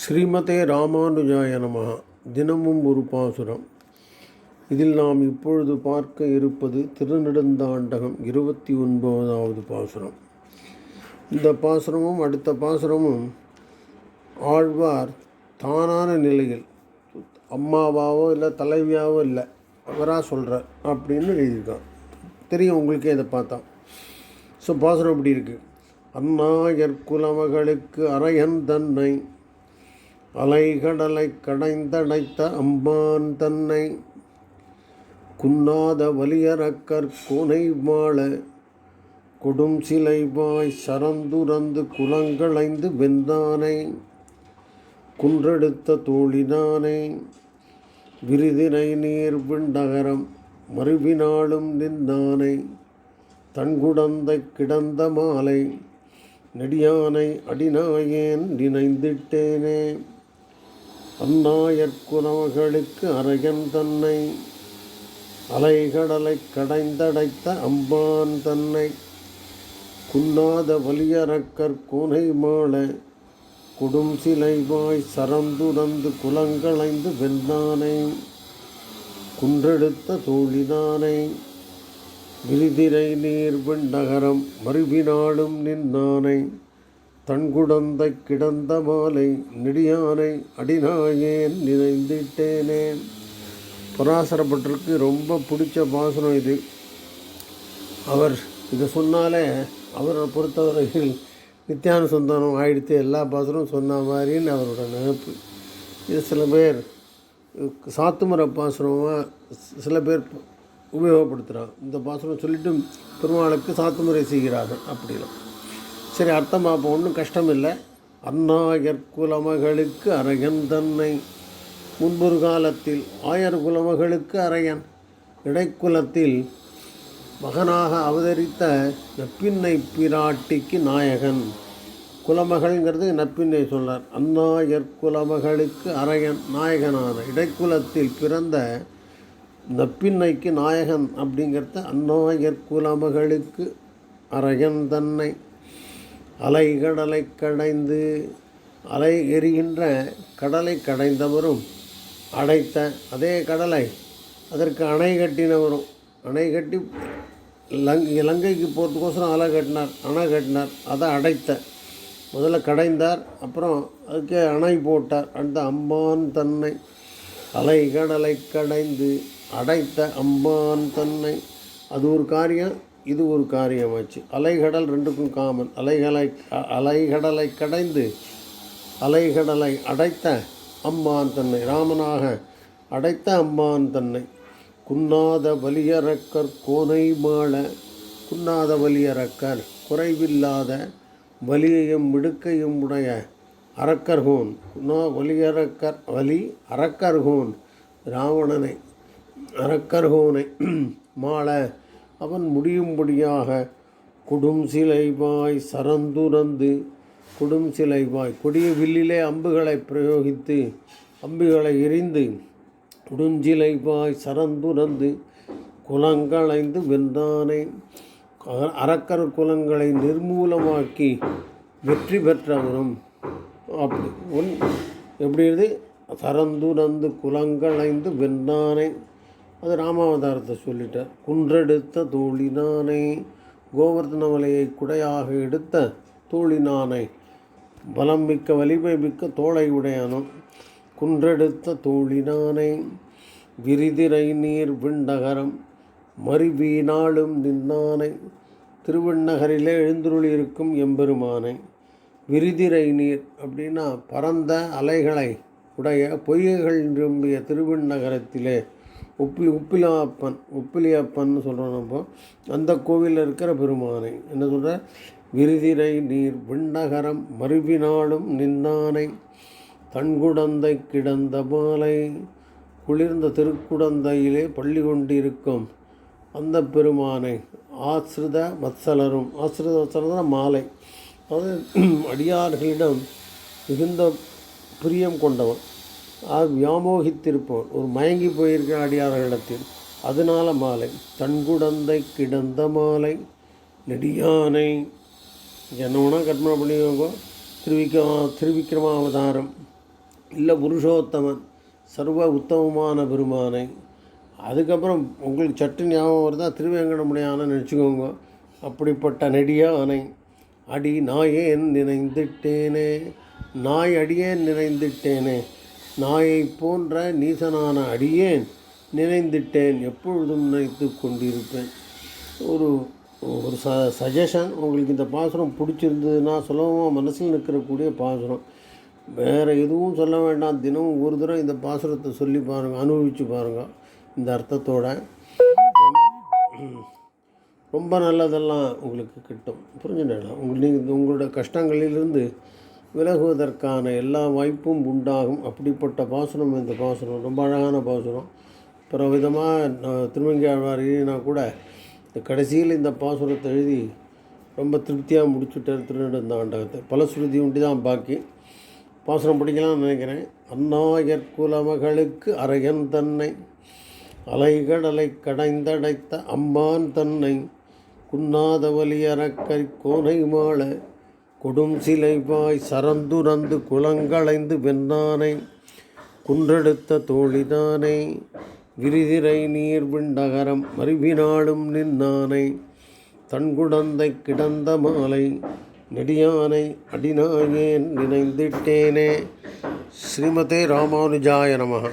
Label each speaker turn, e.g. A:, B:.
A: ஸ்ரீமதே ராமானுஜாய நமஹ தினமும் ஒரு பாசுரம். இதில் நாம் இப்பொழுது பார்க்க இருப்பது திருநெடுந்தாண்டகம் இருபத்தி ஒன்பதாவது பாசுரம். இந்த பாசுரமும் அடுத்த பாசுரமும் ஆழ்வார் தானான நிலையில் அம்மாவாவோ இல்லை தலைவியாவோ இல்லை அவராக சொல்கிறார் அப்படின்னு எழுதியிருக்கான். தெரியும் உங்களுக்கே இதை பார்த்தா. ஸோ பாசுரம் இப்படி இருக்குது அண்ணாயர் குலமகளுக்கு அரையன் தன்னை அலைகடலை கடைந்தடைத்த அம்பான் தன்னை குன்னாத வலியறக்கற் கோனை வாழ கொடும் சிலைவாய் சரந்துரந்து குலங்களைந்து வெந்தானை குன்றெடுத்த தோழினானை விருதினை நீர் விண்டகரம் மறுவினாலும் நின்றானை தன்குடந்தை கிடந்த மாலை நெடியானை அடிநாயேன் நினைந்திட்டேனே. அந்நாயற்குலமகளுக்கு அரையன் தன்னை அலைகடலை கடைந்தடைத்த அம்பான் தன்னை குன்னாத வலியறக்கற் கூனை மாள கொடும் சிலைவாய் சரந்துரந்து குலங்களைந்து வெந்தானை குன்றெடுத்த தோழினானை விரிதிரை நீர் நகரம் மறுவினாலும் நின்னானை. தன்குடந்தை கிடந்த மாலை நெடியானை அடிநாயேன் நினைந்திட்டேனே. பராசரப்பட்டிருக்கு ரொம்ப பிடிச்ச பாசனம் இது. அவர் இதை சொன்னாலே அவரை பொறுத்தவரையில் நித்தியானுசந்தானம் ஆயிடுத்து எல்லா பாசனமும் சொன்ன மாதிரின்னு அவரோட நினைப்பு. இது சில பேர் சாத்துமர பாசனமாக சில பேர் உபயோகப்படுத்துகிறாங்க இந்த பாசனம் சொல்லிட்டு பெருமாளுக்கு சாத்துமுறை செய்கிறார்கள் அப்படிலாம். சரி அர்த்தம் அப்போ ஒன்றும் கஷ்டம் இல்லை அந்நாயர் குலமகளுக்கு அரையன் தன்னை. முன்பொரு காலத்தில் ஆயர் குலமகளுக்கு அரையன். இடைக்குலத்தில் மகனாக அவதரித்த நப்பின்னை பிராட்டிக்கு நாயகன். குலமகள்ங்கிறது நப்பின்னை சொல்லார். அந்நாயர் குலமகளுக்கு அரையன் நாயகனான இடைக்குலத்தில் பிறந்த நப்பின்னைக்கு நாயகன் அப்படிங்கிறத அந்நாயர் குலமகளுக்கு அரையன் தன்னை. அலைகடலை கடைந்து அலை எரிகின்ற கடலை கடைந்தவரும் அடைத்த அதே கடலை அதற்கு அணை கட்டினவரும். அணை கட்டி லங் இலங்கைக்கு போகிறதுக்கோசரம் அலை கட்டினார் அணை கட்டினார் அதை அடைத்த. முதல்ல கடைந்தார் அப்புறம் அதுக்கே அணை போட்டார். அந்த அம்பான் தன்னை அலைகடலை கடைந்து அடைத்த அம்பான் தன்னை. அது ஒரு காரியம். இது ஒரு காரியமாச்சு. அலைகடல் ரெண்டுக்கும் காமன். அலைகளை அலைகடலை கடைந்து அலைகடலை அடைத்த அம்மான் தன்னை ராமனாக அடைத்த அம்மான் தன்னை. குன்னாத வலியறக்கர் கோனை மாள குன்னாத வலியறக்கர் குறைவில்லாத வலியையும் மிடுக்கையும் உடைய அரக்கர்கோன் குன்னா வலியறக்கர் வலி அரக்கர்கோன் ராவணனை அரக்கர்கோனை மாள அவன் முடியும்படியாக குடும் சிலைவாய் சரந்துரந்து குடும் சிலைவாய் கொடிய வில்லிலே அம்புகளை பிரயோகித்து அம்புகளை எரிந்து குடுஞ்சிலைவாய் சரந்துரந்து குலங்களைந்து வென்றானை. அரக்கர் குலங்களை நிர்மூலமாக்கி வெற்றி பெற்றவரும் அப்படி. ஒன் எப்படி இது சரந்துரந்து குலங்களைந்து வென்றானை. அது ராமாவதாரத்தை சொல்லிட்டார் குன்றெடுத்த தோழினானை கோவர்தன மலையை குடையாக எடுத்த தோழினானை பலம் மிக்க வலிமை மிக்க தோளை உடையானும் குன்றெடுத்த தோழினானை விரிதிரை நீர் விண்டகரம் மறுவீனாளும் நின்னானை திருவண்ணகரிலே எழுந்துருளி இருக்கும் எம்பெருமானை விரிதிரை நீர் அப்படின்னா பரந்த அலைகளை உடைய பொய்கைகள் நிரம்பிய திருவண்ணகரத்திலே உப்பி உப்பிலாப்பன் உப்பிலியப்பன் சொல்கிறோம் நம்ம. அந்த கோவிலில் இருக்கிற பெருமானை. என்ன சொல்கிற விருதிரை நீர் விண்ணகரம் மறுவினாலும் நின்னானை. தன்குடந்தை கிடந்த மாலை குளிர்ந்த திருக்குடந்தையிலே பள்ளி கொண்டிருக்கும் அந்த பெருமானை ஆசிரித வத்சலரும். ஆசிரித வத்சலர் மாலை. அதாவது அடியார்களிடம் மிகுந்த பிரியம் கொண்டவன். வியாமோகித்திருப்பவன் ஒரு மயங்கி போயிருக்கிற அடியார்களிடத்தில் அதனால மாலை தன்குடந்தை கிடந்த மாலை நெடியானை என்ன கற்பனை பண்ணிக்கோங்க. திருவிக்க திருவிக்ரமாவதாரம் இல்லை புருஷோத்தமன் சர்வ உத்தமமான பெருமானை. அதுக்கப்புறம் உங்களுக்கு சட்டு ஞாபகம் வருதா? திருவேங்கடமுடையானன்னு நினச்சிக்கோங்க. அப்படிப்பட்ட நெடியானை அடி நாயேன் நினைந்திட்டேனே நாய் அடியேன் நினைந்திட்டேனே நாயை போன்ற நீசனான அடியேன் நினைந்திட்டேன் எப்பொழுதும் நினைத்து கொண்டிருப்பேன். ஒரு ஒரு ச சஜஷன் உங்களுக்கு இந்த பாசுரம் பிடிச்சிருந்ததுன்னா சுலபமாக மனசில் நிற்கிறக்கூடிய பாசுரம். வேறு எதுவும் சொல்ல வேண்டாம். தினமும் ஒரு தடவை இந்த பாசுரத்தை சொல்லி பாருங்கள் அனுபவித்து பாருங்கள் இந்த அர்த்தத்தோட. ரொம்ப நல்லதெல்லாம் உங்களுக்கு கிட்டும். புரிஞ்சுட்டேன் உங்களுக்கு நீங்கள் உங்களோட கஷ்டங்களிலிருந்து விலகுவதற்கான எல்லா வாய்ப்பும் உண்டாகும். அப்படிப்பட்ட பாசுரம் இந்த பாசுரம் ரொம்ப அழகான பாசுரம். பிற விதமாக திருமங்கியாழ்வார் எழுதினா கூட இந்த கடைசியில் இந்த பாசுரத்தை எழுதி ரொம்ப திருப்தியாக முடிச்சுட்டார் திருநெடுந்தாண்டகத்தை பலஸ்ருதி உண்டி தான் பாக்கி. பாசுரம் படிக்கலாம்னு நினைக்கிறேன். அந்நாயர் குலமகளுக்கு அரையன் தன்னை அலைகடலை கடைந்தடைத்த அம்மான் தன்னை குன்னாத வலியறக்கை கோனை மாள கொடும் சிலைவாய் சரந்துரந்து குளங்களைந்து வெண்ணானை குன்றெடுத்த தோழிதானே விரிதிரை நீர் விண்டகரம் மருவினாளும் நின்னானை. தன்குடந்தை கிடந்த மாலை நெடியானை அடிநாயேன் நினைந்திட்டேனே. ஸ்ரீமதே ராமானுஜாய நமகா.